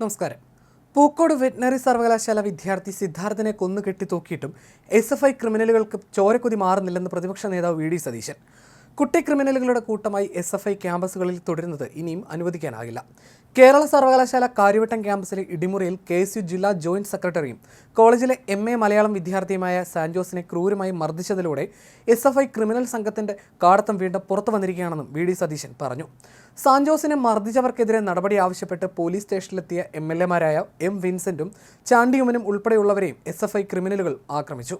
നമസ്കാരം. പൂക്കോട് വെറ്റിനറി സർവകലാശാല വിദ്യാർത്ഥി സിദ്ധാർത്ഥനെ കൊന്നു കെട്ടിത്തൂക്കിയിട്ടും എസ് എഫ് ഐ ക്രിമിനലുകൾക്ക് ചോരക്കുതി മാറുന്നില്ലെന്ന് പ്രതിപക്ഷ നേതാവ് വി ഡി സതീശൻ. കുട്ടി ക്രിമിനലുകളുടെ കൂട്ടമായി എസ് എഫ് ഐ ക്യാമ്പസുകളിൽ തുടരുന്നത് ഇനിയും അനുവദിക്കാനാകില്ല. കേരള സർവകലാശാല കാര്യവട്ടം ക്യാമ്പസിലെ ഇടിമുറിയിൽ കെ എസ് യു ജില്ലാ ജോയിന്റ് സെക്രട്ടറിയും കോളേജിലെ എം എ മലയാളം വിദ്യാർത്ഥിയുമായ സാൻജോസിനെ ക്രൂരമായി മർദ്ദിച്ചതിലൂടെ എസ് എഫ് ഐ ക്രിമിനൽ സംഘത്തിന്റെ കാടത്തം വീണ്ടും പുറത്തു വന്നിരിക്കുകയാണെന്നും വി ഡി സതീശൻ പറഞ്ഞു. സാൻജോസിനെ മർദ്ദിച്ചവർക്കെതിരെ നടപടി ആവശ്യപ്പെട്ട് പോലീസ് സ്റ്റേഷനിലെത്തിയ എം എൽ എമാരായ എം വിൻസെന്റും ചാണ്ടിയുമനും ഉൾപ്പെടെയുള്ളവരെയും എസ് എഫ് ഐ ക്രിമിനലുകൾ ആക്രമിച്ചു.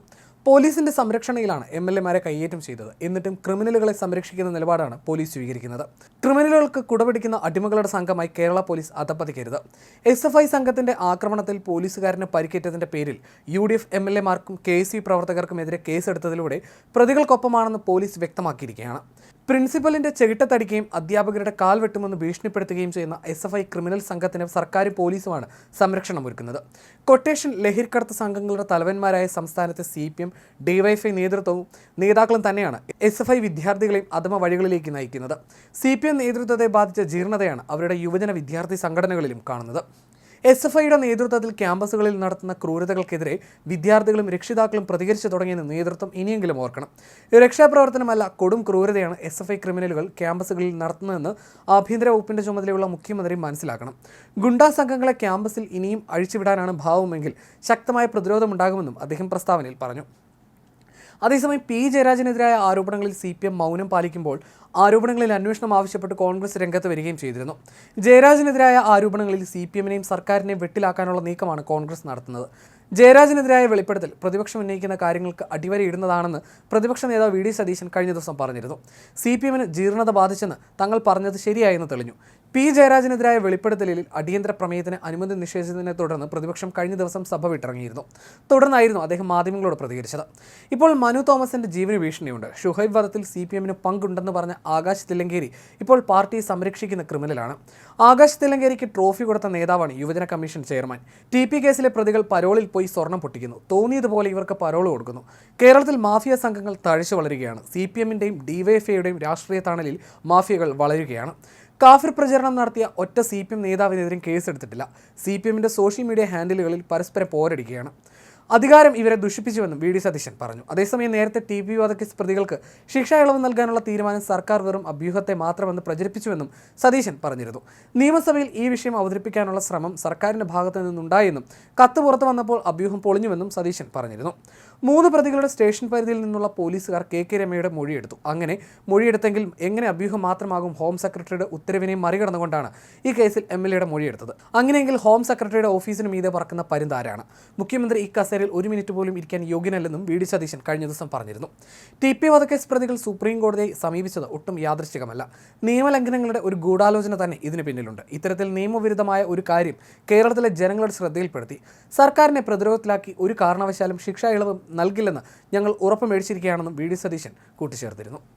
പോലീസിന്റെ സംരക്ഷണയിലാണ് എം എൽ എമാരെ കൈയേറ്റം ചെയ്തത്. എന്നിട്ടും ക്രിമിനലുകളെ സംരക്ഷിക്കുന്ന നിലപാടാണ് പോലീസ് സ്വീകരിക്കുന്നത്. ക്രിമിനലുകൾക്ക് കുടപിടിക്കുന്ന അടിമകളുടെ സംഘമായി കേരള പോലീസ് അധപ്പതിക്കരുത് എസ് എഫ് ഐ സംഘത്തിന്റെ ആക്രമണത്തിൽ പോലീസുകാരന് പരിക്കേറ്റതിന്റെ പേരിൽ U D F M L എമാർക്കും K U പ്രവർത്തകർക്കുമെതിരെ കേസെടുത്തതിലൂടെ പ്രതികൾക്കൊപ്പമാണെന്ന് പോലീസ് വ്യക്തമാക്കിയിരിക്കുകയാണ്. പ്രിൻസിപ്പലിന്റെ ചെകിട്ടത്തടിക്കുകയും അധ്യാപകരുടെ കാൽ വെട്ടുമെന്ന് ഭീഷണിപ്പെടുത്തുകയും ചെയ്യുന്ന എസ് എഫ് ഐ ക്രിമിനൽ സംഘത്തിന് സർക്കാരും പോലീസുമാണ് സംരക്ഷണം ഒരുക്കുന്നത്. കൊട്ടേഷൻ ലഹരിക്കടത്ത് സംഘങ്ങളുടെ തലവന്മാരായ സംസ്ഥാനത്തെ സി പി എം ഡിവൈഎഫ്ഐ നേതൃത്വവും നേതാക്കളും തന്നെയാണ് എസ് എഫ് ഐ വിദ്യാർത്ഥികളെയും അധമ വഴികളിലേക്ക് നയിക്കുന്നത്. സി പി എം നേതൃത്വത്തെ ബാധിച്ച ജീർണതയാണ് അവരുടെ യുവജന വിദ്യാർത്ഥി സംഘടനകളിലും കാണുന്നത്. എസ് എഫ് ഐയുടെ നേതൃത്വത്തിൽ ക്യാമ്പസുകളിൽ നടത്തുന്ന ക്രൂരതകൾക്കെതിരെ വിദ്യാർത്ഥികളും രക്ഷിതാക്കളും പ്രതികരിച്ചു തുടങ്ങിയെന്ന് നേതൃത്വം ഇനിയെങ്കിലും ഓർക്കണം. രക്ഷാപ്രവർത്തനമല്ല കൊടും ക്രൂരതയാണ് എസ് എഫ് ഐ ക്രിമിനലുകൾ ക്യാമ്പസുകളിൽ നടത്തുന്നതെന്ന് ആഭ്യന്തര വകുപ്പിന്റെ ചുമതലയുള്ള മുഖ്യമന്ത്രി മനസ്സിലാക്കണം. ഗുണ്ടാ സംഘങ്ങളെ ക്യാമ്പസിൽ ഇനിയും അഴിച്ചുവിടാനാണ് ഭാവമെങ്കിൽ ശക്തമായ പ്രതിരോധമുണ്ടാകുമെന്നും അദ്ദേഹം പ്രസ്താവനയിൽ പറഞ്ഞു. അതേസമയം പി ജയരാജനെതിരായ ആരോപണങ്ങളിൽ സി പി എം മൗനം പാലിക്കുമ്പോൾ ആരോപണങ്ങളിൽ അന്വേഷണം ആവശ്യപ്പെട്ട് കോൺഗ്രസ് രംഗത്ത് വരികയും ചെയ്തിരുന്നു. ജയരാജിനെതിരായ ആരോപണങ്ങളിൽ സി പി എമ്മിനെയും സർക്കാരിനെയും വെട്ടിലാക്കാനുള്ള നീക്കമാണ് കോൺഗ്രസ് നടത്തുന്നത്. ജയരാജിനെതിരായ വെളിപ്പെടുത്തൽ പ്രതിപക്ഷം ഉന്നയിക്കുന്ന കാര്യങ്ങൾക്ക് അടിവരയിടുന്നതാണെന്ന് പ്രതിപക്ഷ നേതാവ് വി ഡി സതീശൻ കഴിഞ്ഞ ദിവസം പറഞ്ഞിരുന്നു. സി പി എമ്മിന് ജീർണത ബാധിച്ചെന്ന് തങ്ങൾ പറഞ്ഞത് ശരിയായെന്ന് തെളിഞ്ഞു. പി ജയരാജനെതിരായ വെളിപ്പെടുത്തലിൽ അടിയന്തര പ്രമേയത്തിന് അനുമതി നിഷേധിച്ചതിനെ തുടർന്ന് പ്രതിപക്ഷം കഴിഞ്ഞ ദിവസം സഭ വിട്ടിറങ്ങിയിരുന്നു. തുടർന്നായിരുന്നു അദ്ദേഹം മാധ്യമങ്ങളോട് പ്രതികരിച്ചത്. ഇപ്പോൾ മനു തോമസിന്റെ ജീവന് ഭീഷണിയുണ്ട്. ഷുഹൈബ് വധത്തിൽ സി പി എമ്മിന് പങ്കുണ്ടെന്ന് പറഞ്ഞ ആകാശ് തില്ലങ്കേരി ഇപ്പോൾ പാർട്ടിയെ സംരക്ഷിക്കുന്ന ക്രിമിനലാണ്. ആകാശ് തില്ലങ്കേരിക്ക് ട്രോഫി കൊടുത്ത നേതാവാണ് യുവജന കമ്മീഷൻ ചെയർമാൻ. ടി പി കേസിലെ പ്രതികൾ പരോളിൽ പോയി സ്വർണം പൊട്ടിക്കുന്നു. തോന്നിയതുപോലെ ഇവർക്ക് പരോൾ കൊടുക്കുന്നു. കേരളത്തിൽ മാഫിയ സംഘങ്ങൾ തഴച്ചു വളരുകയാണ്. സി പി എമ്മിന്റെയും ഡിവൈഎഫ്ഐയുടെയും രാഷ്ട്രീയ തണലിൽ മാഫിയകൾ വളരുകയാണ്. കാഫിർ പ്രചരണം നടത്തിയ ഒറ്റ സി പി എം നേതാവിനെതിരെയും കേസെടുത്തിട്ടില്ല. സി പി എമ്മിന്റെ സോഷ്യൽ മീഡിയ ഹാൻഡിലുകളിൽ പരസ്പരം പോരടിക്കുകയാണ്. അധികാരം ഇവരെ ദുഷിപ്പിച്ചുവെന്നും വി ഡി സതീശൻ പറഞ്ഞു. അതേസമയം നേരത്തെ ടി പി വധക്കേസ് പ്രതികൾക്ക് ശിക്ഷ ഇളവ് നൽകാനുള്ള തീരുമാനം സർക്കാർ വെറും അഭ്യൂഹത്തെ മാത്രമെന്ന് പ്രചരിപ്പിച്ചുവെന്നും സതീശൻ പറഞ്ഞിരുന്നു. നിയമസഭയിൽ ഈ വിഷയം അവതരിപ്പിക്കാനുള്ള ശ്രമം സർക്കാരിന്റെ ഭാഗത്തു നിന്നുണ്ടായെന്നും കത്ത് പുറത്തു വന്നപ്പോൾ അഭ്യൂഹം പൊളിഞ്ഞുവെന്നും സതീശൻ പറഞ്ഞിരുന്നു. മൂന്ന് പ്രതികളുടെ സ്റ്റേഷൻ പരിധിയിൽ നിന്നുള്ള പോലീസുകാർ കെ കെ രമയുടെ മൊഴിയെടുത്തു. അങ്ങനെ മൊഴിയെടുത്തെങ്കിൽ എങ്ങനെ അഭ്യൂഹം മാത്രമാകും ഹോം സെക്രട്ടറിയുടെ ഉത്തരവിനെ മറികടന്നുകൊണ്ടാണ് ഈ കേസിൽ എം എൽ എയുടെ മൊഴിയെടുത്തത്. അങ്ങനെയെങ്കിൽ ഹോം സെക്രട്ടറിയുടെ ഓഫീസിന് മീതെ പറക്കുന്ന പരുന്താരാണ്. മുഖ്യമന്ത്രി ഈ കസേരയിൽ ഒരു മിനിറ്റ് പോലും ഇരിക്കാൻ യോഗ്യനല്ലെന്നും വി ഡി സതീശൻ കഴിഞ്ഞ ദിവസം പറഞ്ഞിരുന്നു. ടി പി വധക്കേസ് പ്രതികൾ സുപ്രീം കോടതിയെ സമീപിച്ചത് ഒട്ടും യാദൃശ്ചികമല്ല. നിയമലംഘനങ്ങളുടെ ഒരു ഗൂഢാലോചന തന്നെ ഇതിന് പിന്നിലുണ്ട്. ഇത്തരത്തിൽ നിയമവിരുദ്ധമായ ഒരു കാര്യം കേരളത്തിലെ ജനങ്ങളുടെ ശ്രദ്ധയിൽപ്പെടുത്തി. സർക്കാരിനെ പ്രതിരോധത്തിലാക്കി ഒരു കാരണവശാലും ശിക്ഷ ഇളവ് നൽകില്ലെന്ന് ഞങ്ങൾ ഉറപ്പ് മേടിച്ചിരിക്കുകയാണെന്നും വി ഡി സതീശൻ കൂട്ടിച്ചേർത്തിരുന്നു